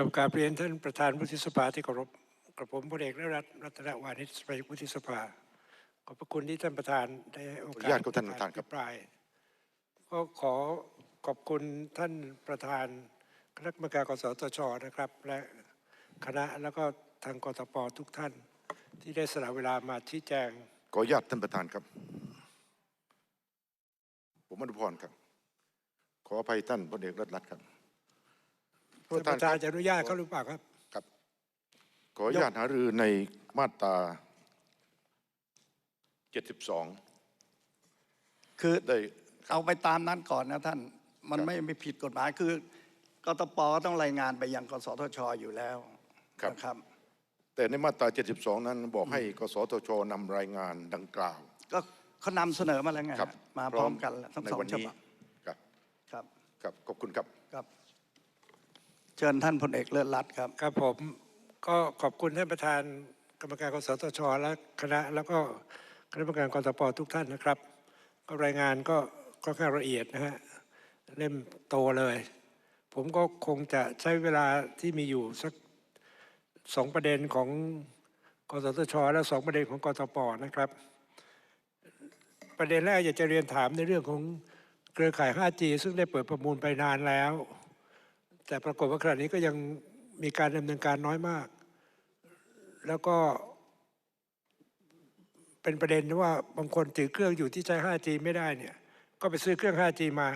กับกราบเรียนท่านประธานวุฒิสภาที่เคารพกระผมพลเอกนรัตน์รัตนวานิชสมาชิกวุฒิสภา ขอบพระคุณที่ท่านประธานได้ให้โอกาสขออนุญาตครับท่านประธานครับอภิปรายก็ขอขอบคุณท่านประธานคณะกรรมการกสทชนะครับ และคณะแล้วก็ทางกตปทุกท่าน ที่ได้สละเวลามาชี้แจงขออนุญาตท่านประธานครับ ผมอนุพรครับ ขออภัยท่านพลเอกรัตน์รัตน์ครับ ท่านประธานจะอนุญาตเขาหรือเปล่าครับครับ ขออนุญาตหารือในมาตรา72 คือได้เอาไปตามนั้นก่อนนะท่าน มันครับไม่ไม่ผิดกฎหมายคือกตปก็ต้องรายงานไปยังกสทชอยู่แล้วครับนะครับ แต่ในมาตรา 72 นั้นบอกให้กสทชนำรายงานดังกล่าว ก็เขานำเสนอมาแล้วไงครับมาพร้อมกันแล้วทั้งในสองวันฉนี้บับครับครับ ครับ ขอบคุณครับครับ เชิญท่านพลเอกเลิศรัตน์ครับ ครับผมก็ขอบคุณท่านประธานกรรมการกสทช และคณะแล้วก็คณะกรรมการกตปทุกท่านนะครับ ก็รายงานก็ค่อนข้างละเอียดนะฮะเล่มโตเลย ผมก็คงจะใช้เวลาที่มีอยู่สักสองประเด็นของกสทช และสองประเด็นของกตปนะครับ ประเด็นแรกอยากจะเรียนถามในเรื่องของเครือข่าย 5G ซึ่งได้เปิดประมูลไปนานแล้ว แต่ปรากฏว่าขณะนี้ก็ยังมีการดำเนินการน้อยมาก แล้วก็เป็นประเด็นว่าบางคนถือเครื่องอยู่ที่ใช้ 5G ไม่ได้เนี่ย ก็ไปซื้อเครื่อง 5G มา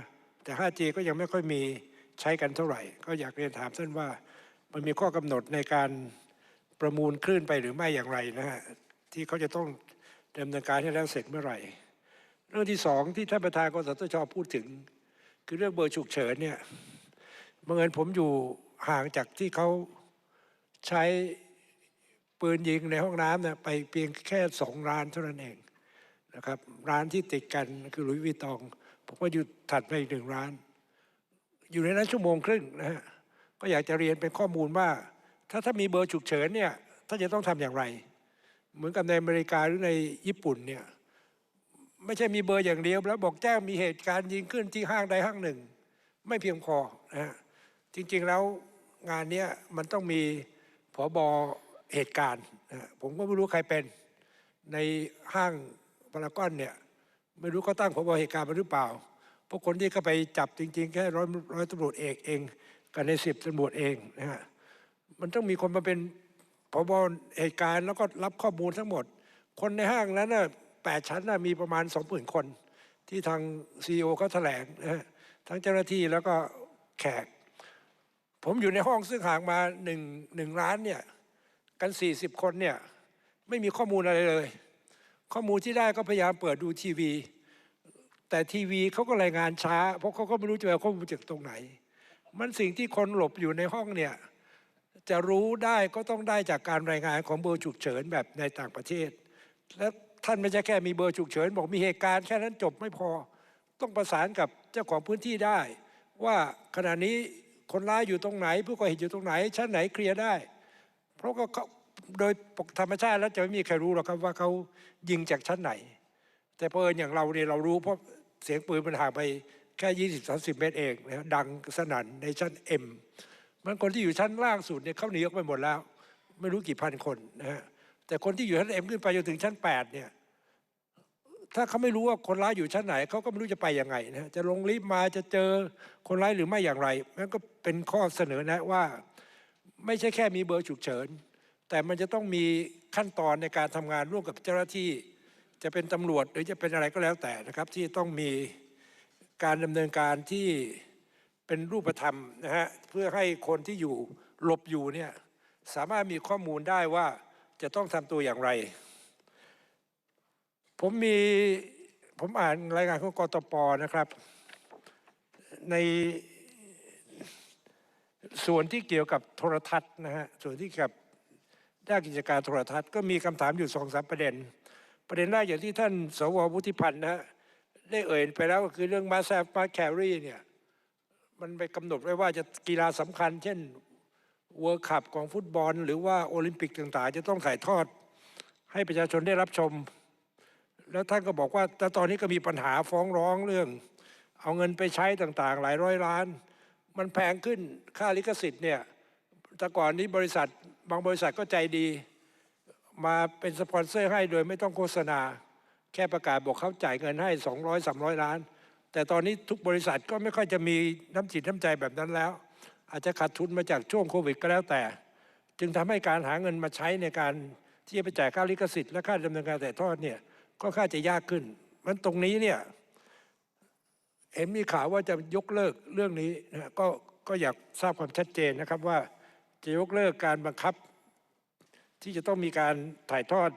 แต่ 5G ก็ยังไม่ค่อยมีใช้กันเท่าไหร่ ก็อยากเรียนถามท่านว่ามันมีข้อกำหนดในการประมูลคลื่นไปหรือไม่อย่างไรนะฮะที่เขาจะต้องดำเนินการให้แล้วเสร็จเมื่อไหร่ เรื่องที่สองที่ท่านประธานกสทชพูดถึง คือเรื่องเบอร์ฉุกเฉินเนี่ย บังเอิญผมอยู่ห่างจากที่เขาใช้ปืนยิงในห้องน้ำเนี่ยไปเพียงแค่สองร้านเท่านั้นเองนะครับ ร้านที่ติดกันคือหลุยส์วิตอง ผมก็อยู่ถัดไปอีกหนึ่งร้าน อยู่ในนั้นชั่วโมงครึ่งนะฮะก็อยากจะเรียนเป็นข้อมูลว่า ถ้าถ้ามีเบอร์ฉุกเฉินเนี่ยถ้านจะต้องทำอย่างไร เหมือนกับในอเมริกาหรือในญี่ปุ่นเนี่ยไม่ใช่มีเบอร์อย่างเดียวแล้วบอกแจ้งมีเหตุการณ์ยิงขึ้นที่ห้างใดห้างหนึ่ง ไม่เพียงพอนะฮะ จริงๆแล้วงานนี้มันต้องมีผอบอเหตุการณ์นะผมก็ไม่รู้ใครเป็น ในห้างพารากอนเนี่ยไม่รู้เขาตั้งผบเหตุการณ์มาหรือเปล่าเพราะคนที่เข้าไปจับจริง ๆ แค่ร้อยร้อยตำรวจเอกเอง กับในสิบตำรวจเองนะฮะมันต้องมีคนมาเป็นผบเหตุการณ์แล้วก็รับข้อมูลทั้งหมด คนในห้างนั้นน่ะแปดชั้นน่ะมีประมาณสองหมื่นคน ที่ทางซีอเขาแถลงนะฮะทั้งเจ้าหน้าที่แล้วก็แขก ผมอยู่ในห้องซึ่งห่างมาหนึ่งหนึ่งร้านเนี่ยกันสี่สิบคนเนี่ยไม่มีข้อมูลอะไรเลย ข้อมูลที่ได้ก็พยายามเปิดดูทีวี แต่ทีวีเขาก็รายงานช้า เพราะเขาก็ไม่รู้จะเอาข้อมูลจากตรงไหน มันสิ่งที่คนหลบอยู่ในห้องเนี่ยจะรู้ได้ก็ต้องได้จากการรายงานของเบอร์ฉุกเฉินแบบในต่างประเทศ และท่านไม่ใช่แค่มีเบอร์ฉุกเฉิน บอกมีเหตุการณ์แค่นั้นจบไม่พอ ต้องประสานกับเจ้าของพื้นที่ได้ ว่าขณะนี้ คนร้ายอยู่ตรงไหน ผู้ก่อเหตุอยู่ตรงไหน ชั้นไหนเคลียร์ได้ เพราะก็โดยธรรมชาติแล้วจะไม่มีใครรู้หรอกครับว่าเขายิงจากชั้นไหน แต่เพอเอิญอย่างเราเนี่ยเรารู้เพราะเสียงปืนมันห่างไปแค่ยี่สิบสาสิบเมตรเองนะดังสนั่นในชั้นเอ็มมันคนที่อยู่ชั้นล่างสุดเนี่ยเขาหนีออกไปหมดแล้ว ไม่รู้กี่พันคนนะฮะแต่คนที่อยู่ชั้นเอ็มขึ้นไปจนถึงชั้นแปดเนี่ย ถ้าเขาไม่รู้ว่าคนร้ายอยู่ชั้นไหนเขาก็ไม่รู้จะไปยังไงนะจะลงลิฟต์มาจะเจอคนร้ายหรือไม่อย่างไรนั่นก็เป็นข้อเสนอแนะว่า ไม่ใช่แค่มีเบอร์ฉุกเฉิน แต่มันจะต้องมีขั้นตอนในการทำงานร่วมกับเจ้าหน้าที่ จะเป็นตำรวจหรือจะเป็นอะไรก็แล้วแต่นะครับ ที่ต้องมีการดำเนินการที่เป็นรูปธรรมนะฮะเพื่อให้คนที่อยู่หลบอยู่เนี่ยสามารถมีข้อมูลได้ว่าจะต้องทำตัวอย่างไร ผมมีผมอ่านรายงานของกตปนะครับ ในส่วนที่เกี่ยวกับโทรทัศน์นะฮะส่วนที่เกี่ยวกับด้านกิจการโทรทัศน์ก็มีคำถามอยู่สองสามประเด็น ประเด็นแรกอย่างที่ท่านสววุฒิพันธ์นะฮะได้เอ่ยไปแล้วก็คือเรื่องมาแซฟมาแครีเนี่ยมันไปกำหนดไว้ว่าจะกีฬาสำคัญ เช่นเวิร์คัพของฟุตบอล หรือว่าโอลิมปิกต่างๆ จะต้องถ่ายทอดให้ประชาชนได้รับชม แล้วท่านก็บอกว่าแต่ตอนนี้ก็มีปัญหาฟ้องร้องเรื่อง เอาเงินไปใช้ต่างๆ หลายร้อยล้าน มันแพงขึ้นค่าลิขสิทธิ์เนี่ยแต่ก่อนนี้บริษัทบางบริษัทก็ใจดี มาเป็นสปอนเซอร์ให้โดยไม่ต้องโฆษณา แค่ประกาศบอกเขาจ่ายเงินให้ 200 300 ล้าน แต่ตอนนี้ทุกบริษัทก็ไม่ค่อยจะมีน้ำจิตน้ำใจแบบนั้นแล้ว อาจจะขาดทุนมาจากช่วงโควิดก็แล้วแต่ จึงทำให้การหาเงินมาใช้ในการที่จะไปจ่ายค่าลิขสิทธิ์และค่าดำเนินการถ่ทอดเนี่ย ก็ค่าจะยากขึ้นมันตรงนี้เนี่ยเห็นมีข่าวว่าจะยกเลิกเรื่องนี้นะก็ก็อยากทราบความชัดเจนนะครับว่าจะยกเลิกการบังคับ ที่จะต้องมีการถ่ายทอด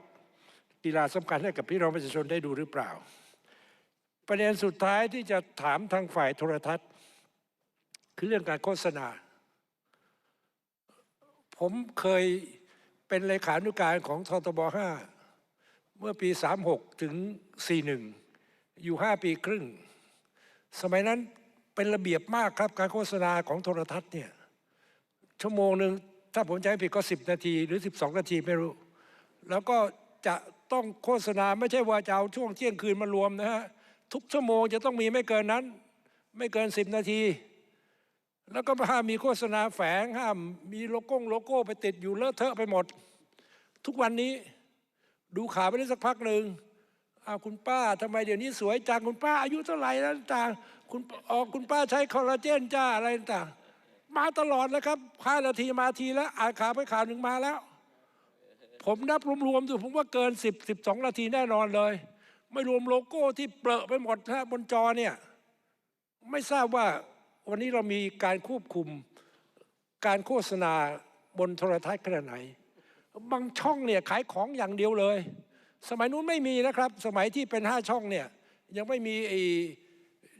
กีฬาสำคัญให้กับพี่น้องประชาชนได้ดูหรือเปล่า ประเด็นสุดท้ายที่จะถามทางฝ่ายโทรทัศน์ คือเรื่องการโฆษณา ผมเคยเป็นเลขานุการของททบ5 เมื่อปี 36 ถึง 41 อยู่ 5 ปีครึ่ง สมัยนั้นเป็นระเบียบมากครับการโฆษณาของโทรทัศน์เนี่ยชั่วโมงหนึ่งถ้าผมจำไม่ผิดก็ 10 นาทีหรือ 12 นาทีไม่รู้ แล้วก็จะต้องโฆษณาไม่ใช่ว่าจะเอาช่วงเที่ยงคืนมารวมนะฮะทุกชั่วโมงจะต้องมีไม่เกินนั้น ไม่เกิน 10 นาที แล้วก็ห้ามมีโฆษณาแฝงห้ามมีโลโก้โลโก้ไปติดอยู่เลอะเทอะไปหมด ทุกวันนี้ ดูข่าวไปได้สักพักหนึ่งอ้าวคุณป้าทำไมเดี๋ยวนี้สวยจังคุณป้าอายุเท่าไหร่แล้วต่างคุณออกคุณป้าใช้คอลลาเจนจ้าอะไรต่างมาตลอดแล้วครับห้านาทีมาทีแล้วอ่านข่าวไปข่าวหนึ่งมาแล้ว ผมนับรวมๆดูผมว่าเกิน10 12นาทีแน่นอนเลย ไม่รวมโลโก้ที่เปรอะไปหมดฮะบนจอเนี่ย ไม่ทราบว่าวันนี้เรามีการควบคุมการโฆษณาบนโทรทัศน์ขนาดไหน บางช่องเนี่ยขายของอย่างเดียวเลย สมัยนู้นไม่มีนะครับ สมัยที่เป็นห้าช่องเนี่ยยังไม่มีไอ้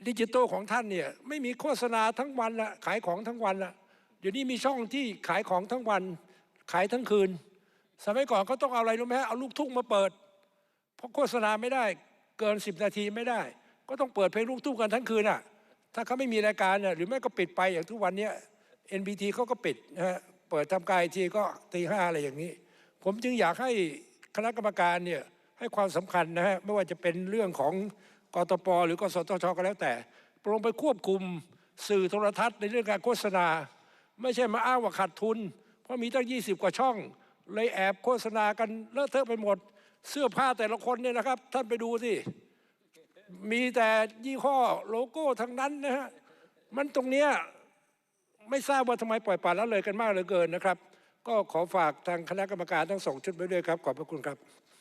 ดิจิตอลของท่านเนี่ยไม่มีโฆษณาทั้งวันละขายของทั้งวันละเดี๋ยวนี้มีช่องที่ขายของทั้งวัน ขายทั้งคืน สมัยก่อนเขาต้องเอาอะไรรู้ไหมเอาลูกทุ่งมาเปิด เพราะโฆษณาไม่ได้เกิน10นาทีไม่ได้ ก็ต้องเปิดเพลงลูกทุ่งกันทั้งคืนอะถ้าเขาไม่มีรายการเนี่ยหรือไม่ก็ปิดไปอย่างทุกวันเนี้ย NBT เขาก็ปิดนะฮะเปิดทำการอีกทีก็ตีห้าอะไรอย่างนี้ ผมจึงอยากให้คณะกรรมการเนี่ยให้ความสำคัญนะฮะไม่ว่าจะเป็นเรื่องของกตปหรือกสทชก็แล้วแต่ลงไปควบคุมสื่อโทรทัศน์ในเรื่องการโฆษณา ไม่ใช่มาอ้างว่าขาดทุน เพราะมีตั้ง 20 กว่าช่อง เลยแอบโฆษณากันเลอะเทอะไปหมด เสื้อผ้าแต่ละคนเนี่ยนะครับ ท่านไปดูสิ มีแต่ยี่ห้อโลโก้ทั้งนั้นนะฮะมันตรงเนี้ยไม่ทราบว่าทำไมปล่อยปละละเลยกันมากเหลือเกินนะครับ ก็ขอฝากทางคณะกรรมการทั้งสองชุดไว้ด้วยครับ ขอบพระคุณครับ